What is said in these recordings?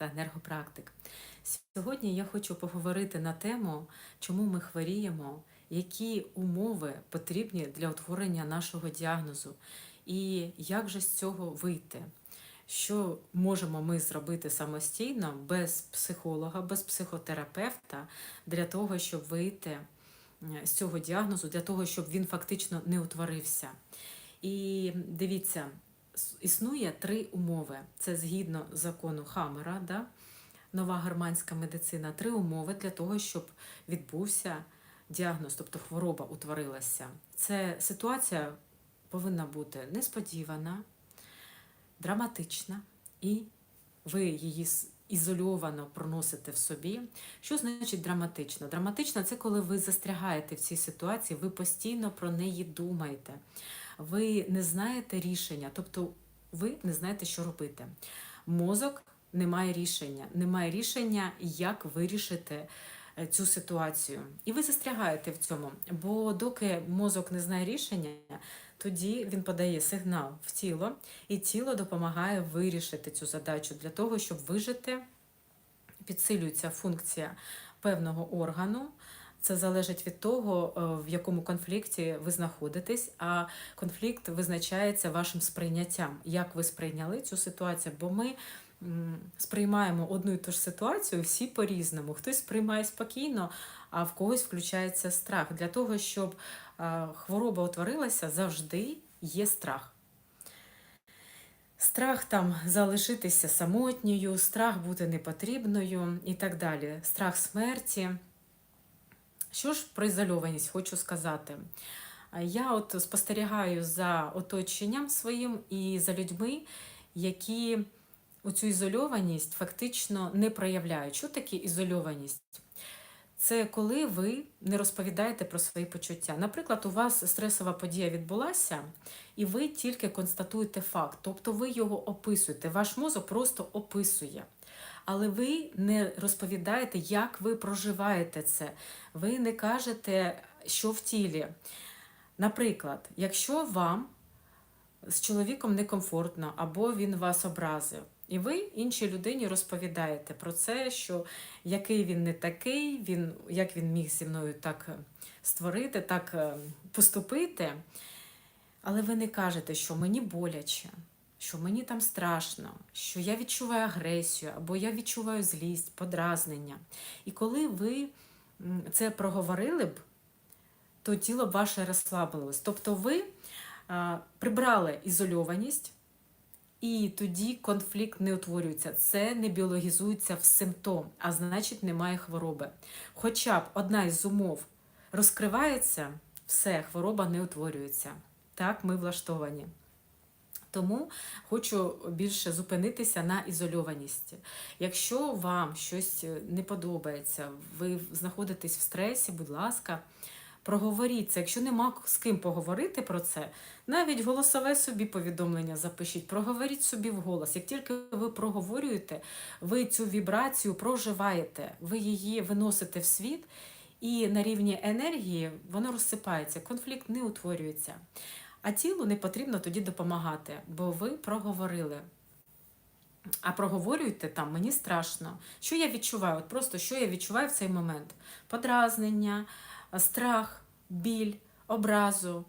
та енергопрактик. Сьогодні я хочу поговорити на тему, чому ми хворіємо, які умови потрібні для утворення нашого діагнозу, і як же з цього вийти. Що можемо ми зробити самостійно без психолога, без психотерапевта для того, щоб вийти з цього діагнозу, для того, щоб він фактично не утворився. І дивіться, існує три умови. Це згідно закону Хаммера, да? нова германська медицина. Три умови для того, щоб відбувся діагноз, тобто хвороба утворилася. Це ситуація повинна бути несподівана, драматична, і ви її ізольовано проносите в собі. Що значить драматично? Драматично це коли ви застрягаєте в цій ситуації, ви постійно про неї думаєте. Ви не знаєте рішення, тобто ви не знаєте, що робити. Мозок не має рішення, немає рішення, як вирішити е, цю ситуацію. І ви застрягаєте в цьому. Бо доки мозок не знає рішення, тоді він подає сигнал в тіло, і тіло допомагає вирішити цю задачу для того, щоб вижити, підсилюється функція певного органу. Це залежить від того, е, в якому конфлікті ви знаходитесь, а конфлікт визначається вашим сприйняттям, як ви сприйняли цю ситуацію. Бо ми сприймаємо одну і ту ж ситуацію всі по-різному. Хтось сприймає спокійно, а в когось включається страх. Для того, щоб е, хвороба утворилася, завжди є страх. Страх там залишитися самотньою, страх бути непотрібною і так далі. Страх смерті. Що ж про ізольованість хочу сказати? Я от спостерігаю за оточенням своїм і за людьми, які оцю ізольованість фактично не проявляють. Що таке ізольованість? Це коли ви не розповідаєте про свої почуття. Наприклад, у вас стресова подія відбулася, і ви тільки констатуєте факт, тобто ви його описуєте. Ваш мозок просто описує. Але ви не розповідаєте, як ви проживаєте це. Ви не кажете, що в тілі. Наприклад, якщо вам з чоловіком некомфортно або він вас образив, і ви іншій людині розповідаєте про це, що який він не такий, він, як він міг зі мною так е, створити, так е, поступити. Але ви не кажете, що мені боляче, що мені там страшно, що я відчуваю агресію, або я відчуваю злість, подразнення. І коли ви це проговорили б, то тіло б ваше розслабилось. Тобто ви прибрали ізольованість, і тоді конфлікт не утворюється. Це не біологізується в симптом, а значить немає хвороби. Хоча б одна із умов розкривається, все, хвороба не утворюється. Так ми влаштовані. Тому хочу більше зупинитися на ізольованості. Якщо вам щось не подобається, ви знаходитесь в стресі, будь ласка, проговоріть це. Якщо нема з ким поговорити про це, навіть голосове собі повідомлення запишіть, проговоріть собі вголос. Як тільки ви проговорюєте, ви цю вібрацію проживаєте, ви її виносите в світ, і на рівні енергії воно розсипається, конфлікт не утворюється. А тілу не потрібно тоді допомагати, бо ви проговорили. А проговорюйте там, мені страшно. Що я відчуваю? От просто що я відчуваю в цей момент? Подразнення, страх, біль, образу,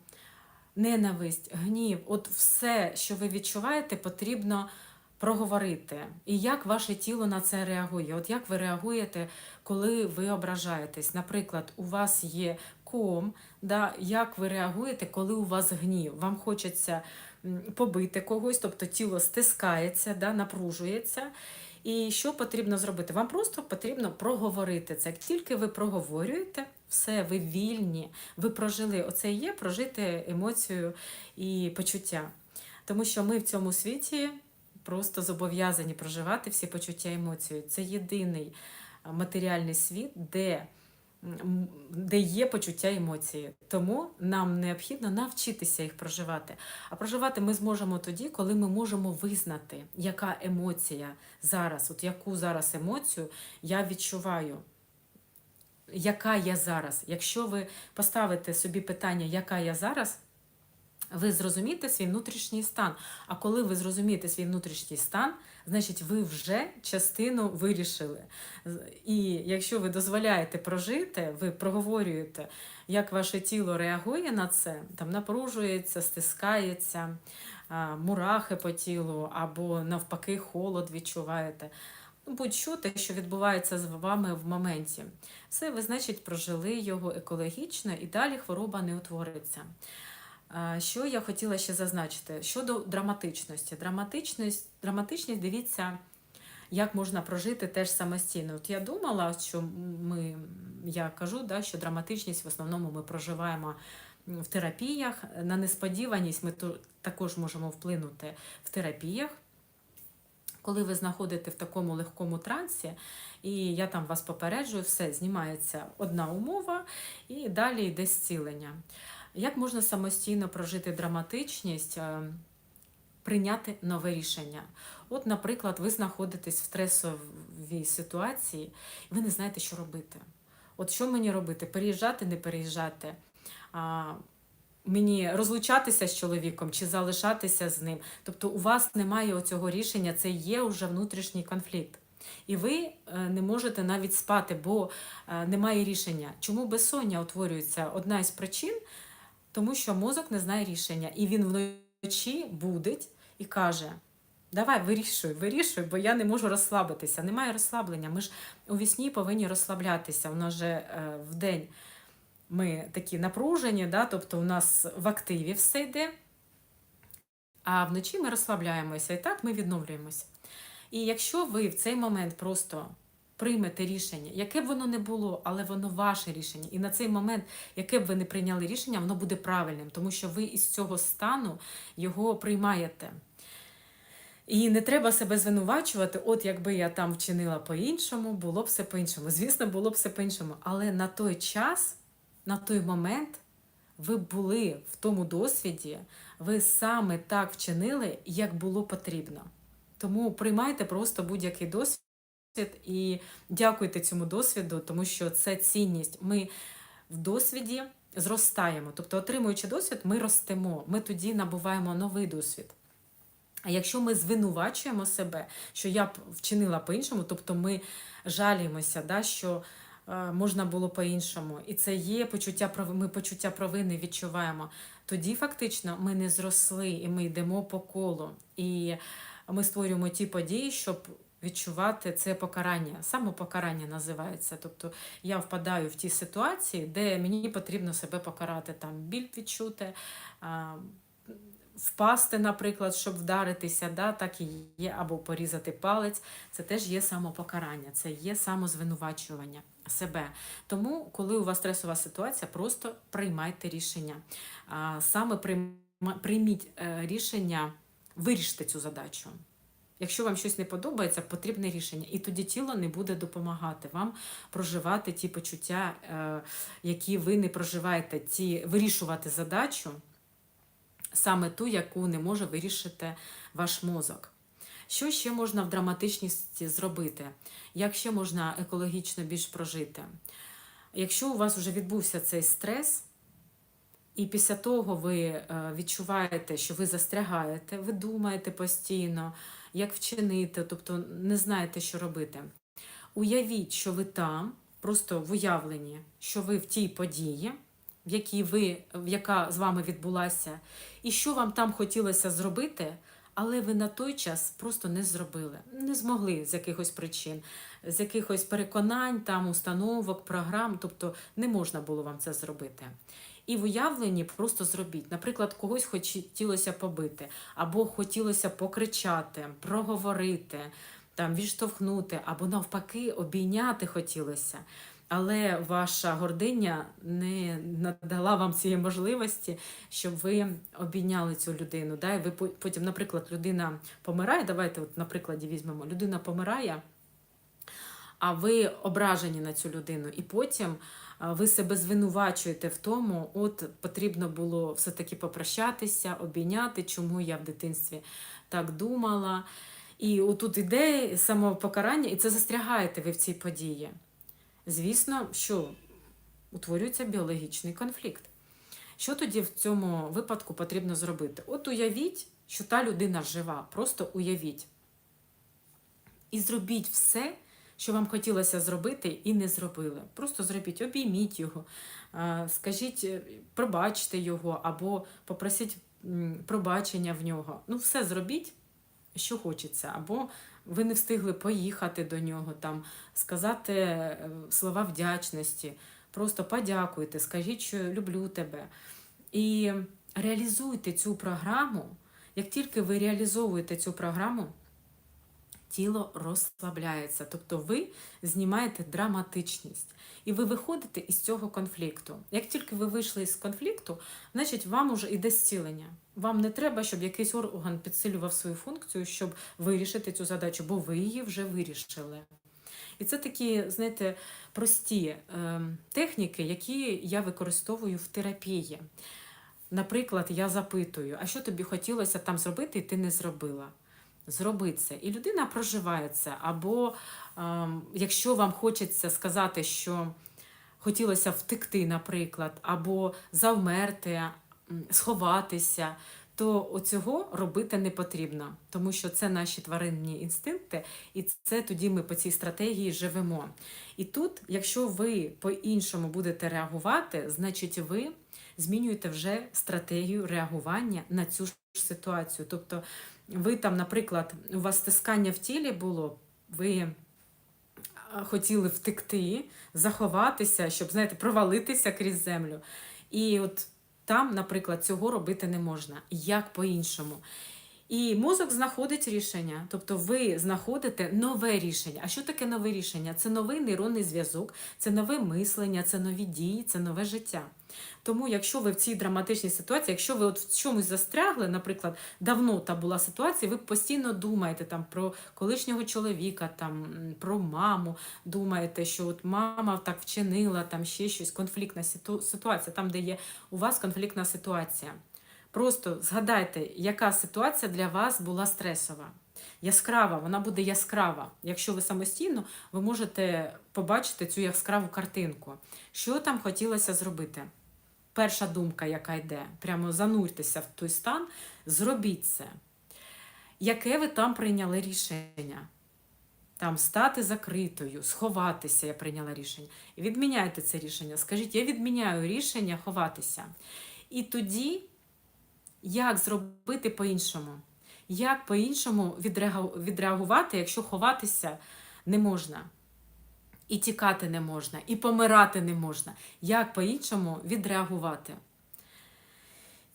ненависть, гнів. От все, що ви відчуваєте, потрібно проговорити. І як ваше тіло на це реагує? От як ви реагуєте, коли ви ображаєтесь? Наприклад, у вас є ком, да, як ви реагуєте, коли у вас гнів? Вам хочеться побити когось, тобто тіло стискається, да, напружується. І що потрібно зробити? Вам просто потрібно проговорити це. Як тільки ви проговорюєте, все, ви вільні, ви прожили. Оце і є прожити емоцію і почуття. Тому що ми в цьому світі просто зобов'язані проживати всі почуття і емоції. Це єдиний матеріальний світ, де, де є почуття емоції. Тому нам необхідно навчитися їх проживати. А проживати ми зможемо тоді, коли ми можемо визнати, яка емоція зараз, от яку зараз емоцію я відчуваю. Яка я зараз? Якщо ви поставите собі питання, яка я зараз, ви зрозумієте свій внутрішній стан. А коли ви зрозумієте свій внутрішній стан, значить ви вже частину вирішили. І якщо ви дозволяєте прожити, ви проговорюєте, як ваше тіло реагує на це, там напружується, стискається, мурахи по тілу, або навпаки, холод відчуваєте. Ну, Будь-що те, що відбувається з вами в моменті. Все, ви, значить, прожили його екологічно і далі хвороба не утвориться. Що я хотіла ще зазначити? Щодо драматичності. Драматичність, драматичність дивіться, як можна прожити теж самостійно. От я думала, що ми, я кажу, да, що драматичність в основному ми проживаємо в терапіях. На несподіваність ми також можемо вплинути в терапіях. Коли ви знаходите в такому легкому трансі, і я там вас попереджую, все, знімається одна умова, і далі йде зцілення. Як можна самостійно прожити драматичність, е, прийняти нове рішення? От, наприклад, ви знаходитесь в стресовій ситуації, і ви не знаєте, що робити. От що мені робити? Переїжджати, не переїжджати? А, мені розлучатися з чоловіком чи залишатися з ним. Тобто у вас немає оцього рішення, це є вже внутрішній конфлікт. І ви е, не можете навіть спати, бо е, немає рішення. Чому безсоння утворюється? Одна із причин, тому що мозок не знає рішення. І він вночі будить і каже: Давай, вирішуй, вирішуй, бо я не можу розслабитися. Немає розслаблення. Ми ж у вісні повинні розслаблятися. У нас же е, в день ми такі напружені, да? тобто у нас в активі все йде, а вночі ми розслабляємося і так ми відновлюємося. І якщо ви в цей момент просто приймете рішення, яке б воно не було, але воно ваше рішення, і на цей момент, яке б ви не прийняли рішення, воно буде правильним, тому що ви із цього стану його приймаєте. І не треба себе звинувачувати, от якби я там вчинила по-іншому, було б все по-іншому. Звісно, було б все по-іншому. Але на той час, на той момент, ви були в тому досвіді, ви саме так вчинили, як було потрібно. Тому приймайте просто будь-який досвід і дякуйте цьому досвіду, тому що це цінність. Ми в досвіді зростаємо. Тобто, отримуючи досвід, ми ростемо, ми тоді набуваємо новий досвід. А якщо ми звинувачуємо себе, що я б вчинила по-іншому, тобто ми жаліємося, да, що е, можна було по-іншому, і це є почуття ми почуття провини відчуваємо, тоді фактично ми не зросли і ми йдемо по колу. І ми створюємо ті події, щоб відчувати це покарання. Самопокарання називається. Тобто я впадаю в ті ситуації, де мені потрібно себе покарати, там біль відчути. Впасти, наприклад, щоб вдаритися, да, так і є, або порізати палець, це теж є самопокарання, це є самозвинувачування себе. Тому, коли у вас стресова ситуація, просто приймайте рішення. Саме прийма- прийміть е, рішення, вирішити цю задачу. Якщо вам щось не подобається, потрібне рішення. І тоді тіло не буде допомагати вам проживати ті почуття, е, які ви не проживаєте, ті вирішувати задачу саме ту, яку не може вирішити ваш мозок. Що ще можна в драматичності зробити? Як ще можна екологічно більш прожити? Якщо у вас вже відбувся цей стрес, і після того ви е, відчуваєте, що ви застрягаєте, ви думаєте постійно, як вчинити, тобто не знаєте, що робити. Уявіть, що ви там, просто в уявленні, що ви в тій події, в якій ви, яка з вами відбулася, і що вам там хотілося зробити, але ви на той час просто не зробили, не змогли з якихось причин, з якихось переконань, там установок, програм, тобто не можна було вам це зробити. І в уявленні просто зробіть. Наприклад, когось хотілося побити, або хотілося покричати, проговорити, там, відштовхнути, або навпаки, обійняти хотілося. Але ваша гординя не надала вам цієї можливості, щоб ви обійняли цю людину. Да? І ви потім, наприклад, людина помирає. Давайте, от на прикладі візьмемо, людина помирає, а ви ображені на цю людину, і потім ви себе звинувачуєте в тому, от потрібно було все-таки попрощатися, обійняти, чому я в дитинстві так думала. І отут іде самопокарання, і це застрягаєте ви в цій події. Звісно, що утворюється біологічний конфлікт. Що тоді в цьому випадку потрібно зробити? От уявіть, що та людина жива, просто уявіть. І зробіть все, що вам хотілося зробити, і не зробили. Просто зробіть, обійміть його, скажіть, е, пробачте його, або попросіть пробачення в нього. Ну, все зробіть, що хочеться. Або ви не встигли поїхати до нього, там, сказати е, слова вдячності, просто подякуйте, скажіть, що люблю тебе. І реалізуйте цю програму. Як тільки ви реалізовуєте цю програму, тіло розслабляється. Тобто ви знімаєте драматичність. І ви виходите із цього конфлікту. Як тільки ви вийшли із конфлікту, значить вам уже йде зцілення. Вам не треба, щоб якийсь орган підсилював свою функцію, щоб вирішити цю задачу, бо ви її вже вирішили. І це такі, знаєте, прості е, техніки, які я використовую в терапії. Наприклад, я запитую, а що тобі хотілося там зробити, і ти не зробила? Зроби це. І людина проживає це. Або ем, якщо вам хочеться сказати, що хотілося втекти, наприклад, або завмерти, сховатися, то оцього робити не потрібно, тому що це наші тваринні інстинкти, і це тоді ми по цій стратегії живемо. І тут, якщо ви по-іншому будете реагувати, значить ви змінюєте вже стратегію реагування на цю ж ситуацію. Тобто, ви там, наприклад, у вас стискання в тілі було, ви хотіли втекти, заховатися, щоб, знаєте, провалитися крізь землю. І от там, наприклад, цього робити не можна. Як по-іншому? І мозок знаходить рішення, тобто ви знаходите нове рішення. А що таке нове рішення? Це новий нейронний зв'язок, це нове мислення, це нові дії, це нове життя. Тому, якщо ви в цій драматичній ситуації, якщо ви от в чомусь застрягли, наприклад, давно та була ситуація, ви постійно думаєте там про колишнього чоловіка, там про маму, думаєте, що от мама так вчинила, там ще щось, конфліктна ситу- ситуація, там, де є у вас конфліктна ситуація. Просто згадайте, яка ситуація для вас була стресова. Яскрава, вона буде яскрава. Якщо ви самостійно, ви можете побачити цю яскраву картинку. Що там хотілося зробити? Перша думка, яка йде, прямо зануртеся в той стан, зробіть це. Яке ви там прийняли рішення? Там стати закритою, сховатися, я прийняла рішення. Відміняйте це рішення. Скажіть, я відміняю рішення ховатися. І тоді як зробити по-іншому? Як по-іншому відреагувати, якщо ховатися не можна, і тікати не можна, і помирати не можна? Як по-іншому відреагувати?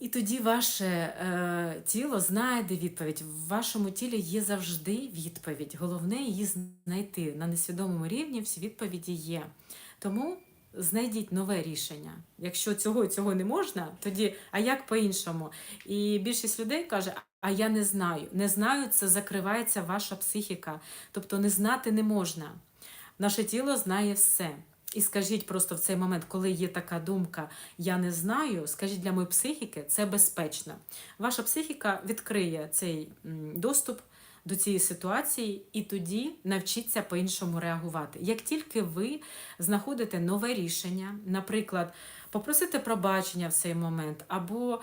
І тоді ваше е, тіло знайде відповідь. В вашому тілі є завжди відповідь. Головне її знайти. На несвідомому рівні всі відповіді є. Тому знайдіть нове рішення. Якщо цього і цього не можна, тоді а як по-іншому? І більшість людей каже, а я не знаю. Не знаю, це закривається ваша психіка. Тобто не знати не можна. Наше тіло знає все. І скажіть просто в цей момент, коли є така думка, я не знаю, скажіть для моєї психіки, це безпечно. Ваша психіка відкриє цей доступ до цієї ситуації, і тоді навчиться по-іншому реагувати. Як тільки ви знаходите нове рішення, наприклад, попросити пробачення в цей момент, або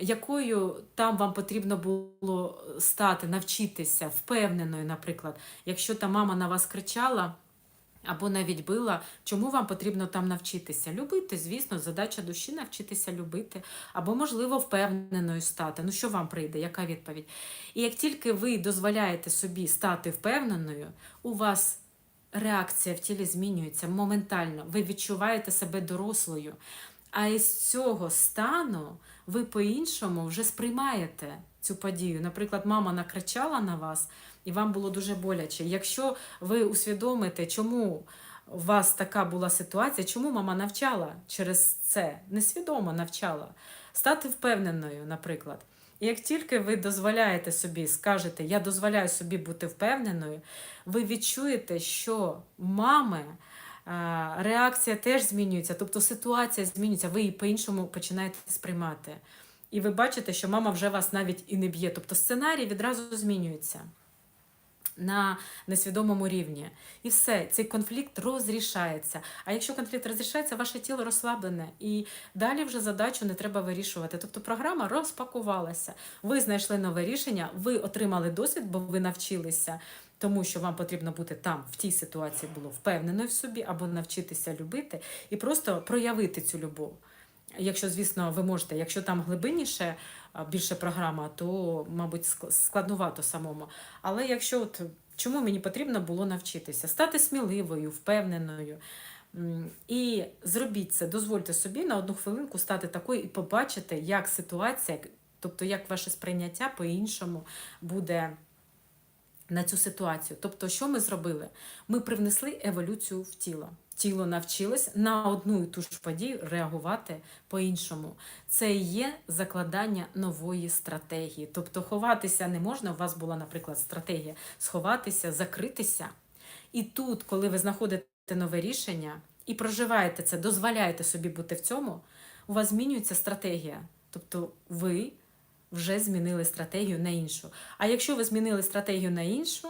якою там вам потрібно було стати, навчитися впевненою, наприклад, якщо та мама на вас кричала. Або навіть била, чому вам потрібно там навчитися? Любити, звісно, задача душі навчитися любити, або, можливо, впевненою стати. Ну, що вам прийде, яка відповідь? І як тільки ви дозволяєте собі стати впевненою, у вас реакція в тілі змінюється моментально. Ви відчуваєте себе дорослою. А із цього стану ви по-іншому вже сприймаєте цю подію. Наприклад, мама накричала на вас, і вам було дуже боляче. Якщо ви усвідомите, чому у вас така була ситуація, чому мама навчала через це, несвідомо навчала, стати впевненою, наприклад. І як тільки ви дозволяєте собі, скажете, я дозволяю собі бути впевненою, ви відчуєте, що мами реакція теж змінюється, тобто ситуація змінюється, ви її по-іншому починаєте сприймати. І ви бачите, що мама вже вас навіть і не б'є. Тобто сценарій відразу змінюється. На несвідомому рівні. І все, цей конфлікт розрішається. А якщо конфлікт розрішається, ваше тіло розслаблене, і далі вже задачу не треба вирішувати. Тобто програма розпакувалася. Ви знайшли нове рішення, ви отримали досвід, бо ви навчилися. Тому що вам потрібно бути там, в тій ситуації було впевненою в собі, або навчитися любити і просто проявити цю любов. Якщо, звісно, ви можете, якщо там глибинніше більше програма, то, мабуть, ск- складнувато самому. Але якщо от чому мені потрібно було навчитися? Стати сміливою, впевненою. І зробіть це, дозвольте собі на одну хвилинку стати такою і побачити, як ситуація, тобто як ваше сприйняття по-іншому буде на цю ситуацію. Тобто, що ми зробили? Ми привнесли еволюцію в тіло. Тіло навчилось на одну і ту ж подію реагувати по-іншому. Це і є закладання нової стратегії. Тобто ховатися не можна. У вас була, наприклад, стратегія сховатися, закритися. І тут, коли ви знаходите нове рішення і проживаєте це, дозволяєте собі бути в цьому, у вас змінюється стратегія. Тобто ви вже змінили стратегію на іншу. А якщо ви змінили стратегію на іншу,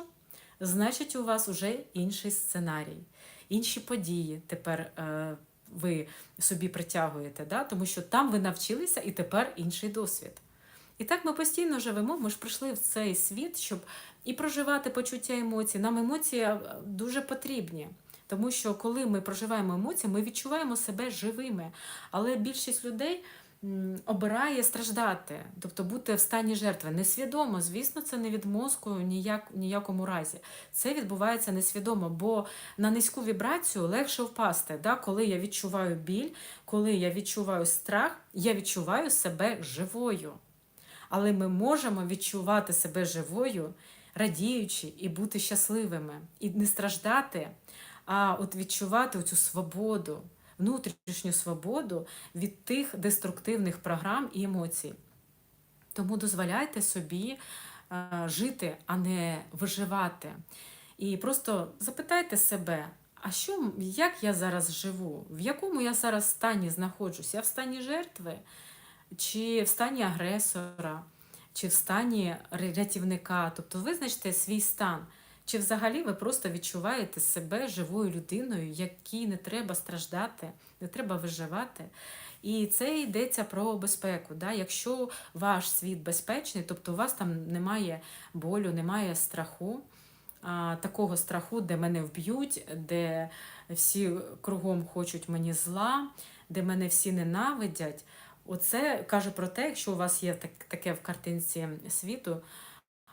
значить у вас вже інший сценарій, інші події тепер е, ви собі притягуєте, да? тому що там ви навчилися і тепер інший досвід. І так ми постійно живемо, ми ж прийшли в цей світ, щоб і проживати почуття емоцій. Нам емоції е, дуже потрібні. Тому що коли ми проживаємо емоції, ми відчуваємо себе живими. Але більшість людей обирає страждати, тобто бути в стані жертви. Несвідомо, звісно, це не від мозку ніяк, ніякому разі. Це відбувається несвідомо, бо на низьку вібрацію легше впасти. Да? Коли я відчуваю біль, коли я відчуваю страх, я відчуваю себе живою. Але ми можемо відчувати себе живою, радіючи і бути щасливими, і не страждати, а от відчувати цю свободу, внутрішню свободу від тих деструктивних програм і емоцій. Тому дозволяйте собі е, жити, а не виживати. І просто запитайте себе, а що, як я зараз живу? В якому я зараз стані знаходжусь? Я в стані жертви, чи в стані агресора, чи в стані рятівника? Тобто визначте свій стан. Чи взагалі ви просто відчуваєте себе живою людиною, якій не треба страждати, не треба виживати? І це йдеться про безпеку. Да? Якщо ваш світ безпечний, тобто у вас там немає болю, немає страху, а, такого страху, де мене вб'ють, де всі кругом хочуть мені зла, де мене всі ненавидять. Оце каже про те, якщо у вас є так, таке в картинці світу,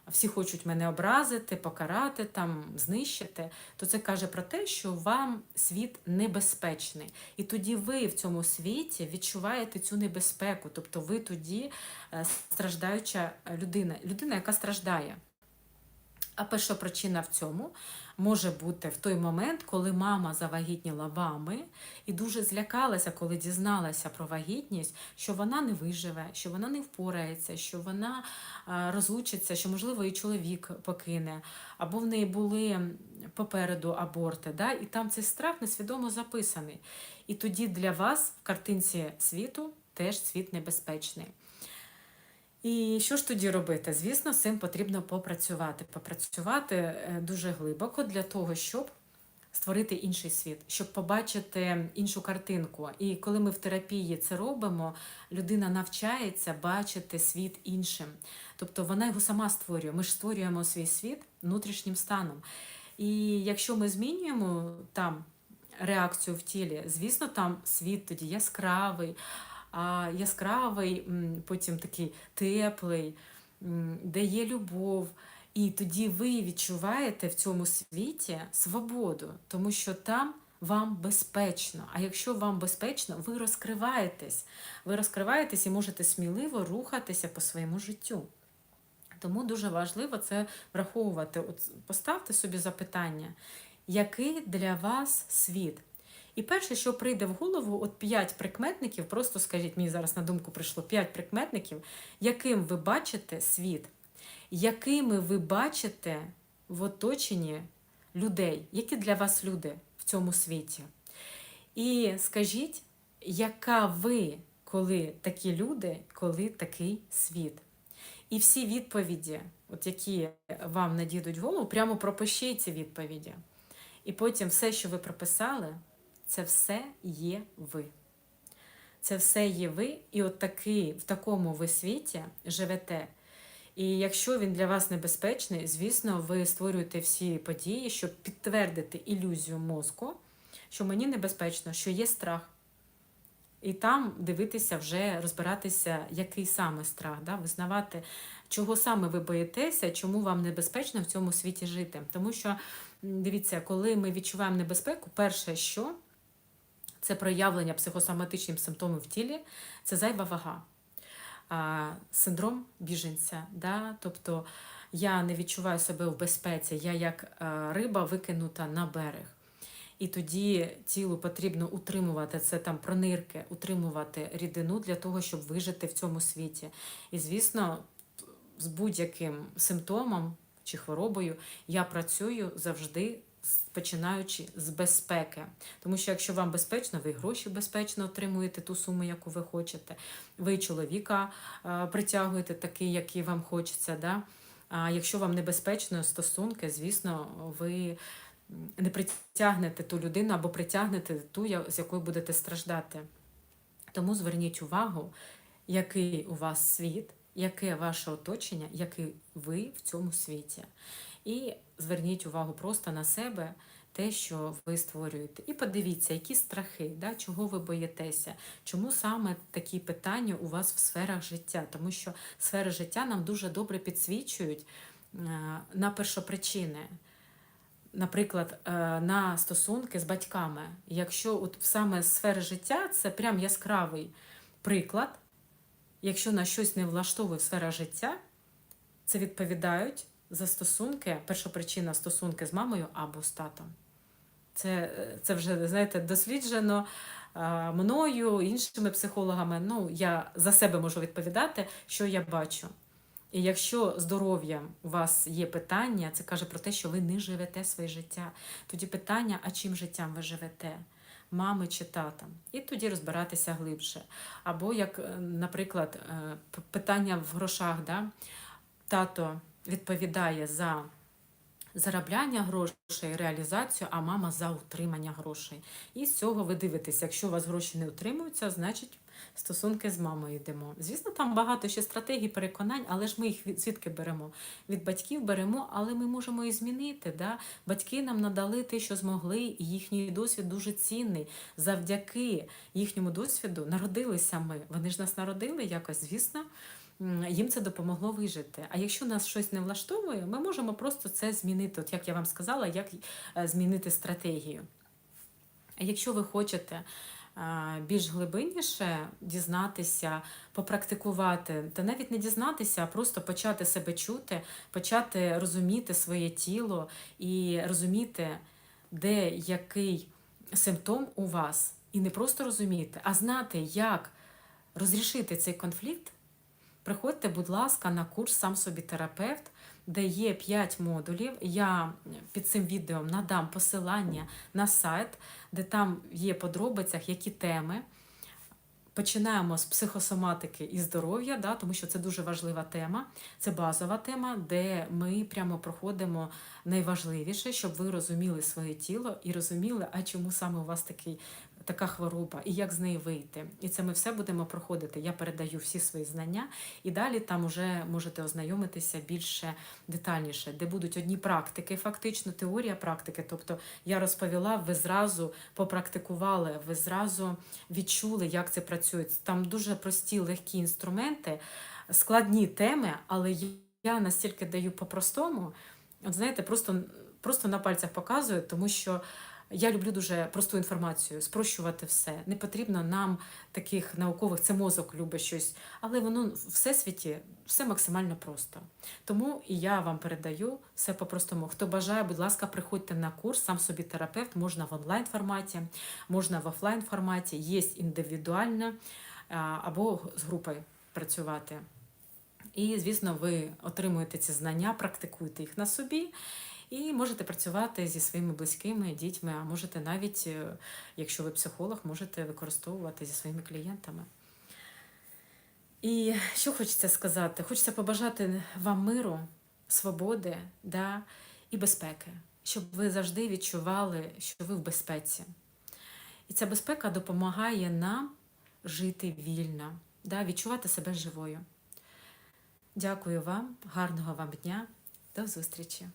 всі хочуть мене образити, покарати, там, знищити, то це каже про те, що вам світ небезпечний. І тоді ви в цьому світі відчуваєте цю небезпеку. Тобто ви тоді е, страждаюча людина, людина, яка страждає. А перша причина в цьому може бути в той момент, коли мама завагітніла вами і дуже злякалася, коли дізналася про вагітність, що вона не виживе, що вона не впорається, що вона розлучиться, що, можливо, і чоловік покине, або в неї були попереду аборти. Да? І там цей страх несвідомо записаний. І тоді для вас в картинці світу теж світ небезпечний. І що ж тоді робити? Звісно, з цим потрібно попрацювати. Попрацювати е, дуже глибоко для того, щоб створити інший світ, щоб побачити іншу картинку. І коли ми в терапії це робимо, людина навчається бачити світ іншим. Тобто вона його сама створює. Ми ж створюємо свій світ внутрішнім станом. І якщо ми змінюємо там реакцію в тілі, звісно, там світ тоді яскравий яскравий, потім такий теплий, де є любов. І тоді ви відчуваєте в цьому світі свободу, тому що там вам безпечно. А якщо вам безпечно, ви розкриваєтесь. Ви розкриваєтесь і можете сміливо рухатися по своєму життю. Тому дуже важливо це враховувати. От поставте собі запитання, який для вас світ? І перше, що прийде в голову, от п'ять прикметників, просто скажіть, мені зараз на думку прийшло п'ять прикметників, яким ви бачите світ, якими ви бачите в оточенні людей, які для вас люди в цьому світі. І скажіть, яка ви, коли такі люди, коли такий світ. І всі відповіді, от які вам надійдуть в голову, прямо пропишіть ці відповіді. І потім все, що ви прописали, це все є ви. Це все є ви, і от такий, в такому ви світі живете. І якщо він для вас небезпечний, звісно, ви створюєте всі події, щоб підтвердити ілюзію мозку, що мені небезпечно, що є страх. І там дивитися, вже розбиратися, який саме страх, да? визнавати, чого саме ви боїтеся, чому вам небезпечно в цьому світі жити. Тому що, дивіться, коли ми відчуваємо небезпеку, перше, що це проявлення психосоматичним симптомів в тілі, це зайва вага. Синдром біженця. Да? Тобто я не відчуваю себе в безпеці, я як риба викинута на берег. І тоді тілу потрібно утримувати це там пронирки, утримувати рідину для того, щоб вижити в цьому світі. І, звісно, з будь-яким симптомом чи хворобою я працюю завжди починаючи з безпеки. Тому що якщо вам безпечно, ви гроші безпечно отримуєте ту суму, яку ви хочете. Ви чоловіка е, притягуєте такий, який вам хочеться. Да? А якщо вам небезпечно стосунки, звісно, ви не притягнете ту людину або притягнете ту, з якою будете страждати. Тому зверніть увагу, який у вас світ, яке ваше оточення, який ви в цьому світі. І зверніть увагу просто на себе, те, що ви створюєте. І подивіться, які страхи, да, чого ви боїтеся, чому саме такі питання у вас в сферах життя. Тому що сфери життя нам дуже добре підсвічують е, на першопричини. Наприклад, е, на стосунки з батьками. Якщо от саме сфери життя це прям яскравий приклад, якщо на щось не влаштовує сфера життя, це відповідають за стосунки, першопричина стосунки з мамою або з татом. Це, це вже, знаєте, досліджено мною, іншими психологами. Ну, я за себе можу відповідати, що я бачу. І якщо здоров'ям у вас є питання, це каже про те, що ви не живете своє життя. Тоді питання, а чим життям ви живете? Мами чи тата, І тоді розбиратися глибше. Або як, е, наприклад, е, питання в грошах, да? тато відповідає за заробляння грошей, реалізацію, а мама за утримання грошей. І з цього ви дивитеся, якщо у вас гроші не утримуються, значить стосунки з мамою йдемо. Звісно, там багато ще стратегій, переконань, але ж ми їх від- звідки беремо? Від батьків беремо, але ми можемо і змінити. Да? Батьки нам надали те, що змогли, і їхній досвід дуже цінний. Завдяки їхньому досвіду народилися ми. Вони ж нас народили якось, звісно. Їм це допомогло вижити. А якщо нас щось не влаштовує, ми можемо просто це змінити. От як я вам сказала, як е, змінити стратегію. А якщо ви хочете більш глибинніше дізнатися, попрактикувати, та навіть не дізнатися, а просто почати себе чути, почати розуміти своє тіло і розуміти, де який симптом у вас. І не просто розуміти, а знати, як розрішити цей конфлікт, приходьте, будь ласка, на курс сам собі терапевт, де є 5 модулів. Я під цим відео надам посилання на сайт, де там є подробицях, які теми. Починаємо з психосоматики і здоров'я, да, тому що це дуже важлива тема. Це базова тема, де ми прямо проходимо найважливіше, щоб ви розуміли своє тіло і розуміли, а чому саме у вас такий, така хвороба, і як з неї вийти. І це ми все будемо проходити. Я передаю всі свої знання, і далі там вже можете ознайомитися більше детальніше, де будуть одні практики, фактично теорія практики. Тобто я розповіла, ви зразу попрактикували, ви зразу відчули, як це працює. Там дуже прості легкі інструменти, складні теми, але я настільки даю по-простому. От знаєте, просто, просто на пальцях показую, тому що я люблю дуже просту інформацію, спрощувати все. Не потрібно нам таких наукових, це мозок любить щось, але воно в всесвіті все максимально просто. Тому і я вам передаю все по-простому. Хто бажає, будь ласка, приходьте на курс, сам собі терапевт, можна в онлайн форматі, можна в офлайн форматі, є індивідуально або з групою працювати. І, звісно, ви отримуєте ці знання, практикуєте їх на собі. І можете працювати зі своїми близькими, дітьми, а можете навіть, е, якщо ви психолог, можете використовувати зі своїми клієнтами. І що хочеться сказати? Хочеться побажати вам миру, свободи да, і безпеки, щоб ви завжди відчували, що ви в безпеці. І ця безпека допомагає нам жити вільно, да, відчувати себе живою. Дякую вам, гарного вам дня, до зустрічі!